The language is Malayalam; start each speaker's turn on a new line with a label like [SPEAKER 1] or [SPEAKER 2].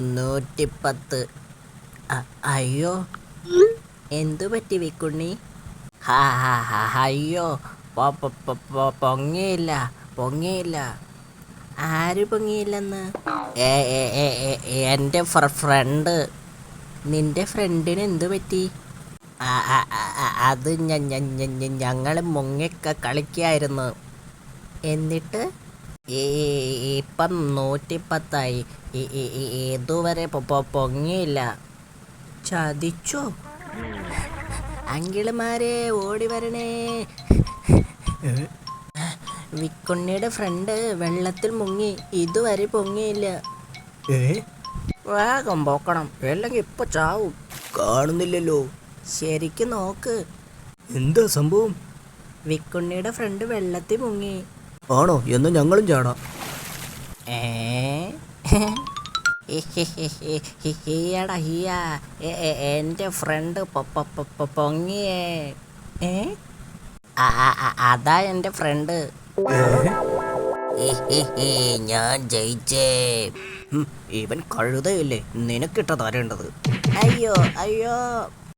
[SPEAKER 1] നൂറ്റിപ്പത്ത്. അയ്യോ. എന്തു പറ്റി വിക്കുണ്ണി? അയ്യോ. പൊങ്ങിയില്ല പൊങ്ങിയില്ല. ആര് പൊങ്ങിയില്ലെന്ന്? എന്റെ ഫ്ര- ഫ്രണ്ട്. നിന്റെ ഫ്രണ്ടിന് എന്തു പറ്റി? അത് ഞങ്ങൾ മുങ്ങിക്ക കളിക്കായിരുന്നു. എന്നിട്ട്? ഇപ്പം നൂറ്റിപ്പത്തായി. ഇതുവരെ പൊങ്ങിയില്ല. ചതിച്ചോ? അങ്കിളുമാരെ ഓടി വരണേ. വിക്കുണ്ണിയുടെ ഫ്രണ്ട് വെള്ളത്തിൽ മുങ്ങി. ഇതുവരെ പൊങ്ങിയില്ല. വേഗം പോക്കണം. അല്ലെങ്കിൽ ഇപ്പൊ ചാവും.
[SPEAKER 2] കാണുന്നില്ലല്ലോ.
[SPEAKER 1] ശരിക്കും നോക്ക്.
[SPEAKER 2] എന്താ സംഭവം?
[SPEAKER 1] വിക്കുണ്ണിയുടെ ഫ്രണ്ട് വെള്ളത്തിൽ മുങ്ങി.
[SPEAKER 2] ആണോ? എന്ന് ഞങ്ങളും ചാടാം
[SPEAKER 1] എന്റെ ഹിയടാ എന്റെ ഫ്രണ്ട് പൊങ്ങിയേ. ഏ? അതാ എന്റെ ഫ്രണ്ട്. ഞാൻ ജയിച്ചേ.
[SPEAKER 2] ഇവൻ കഴുതയില്ലേ? നിനക്കിട്ട തരേണ്ടത്
[SPEAKER 1] അയ്യോ അയ്യോ.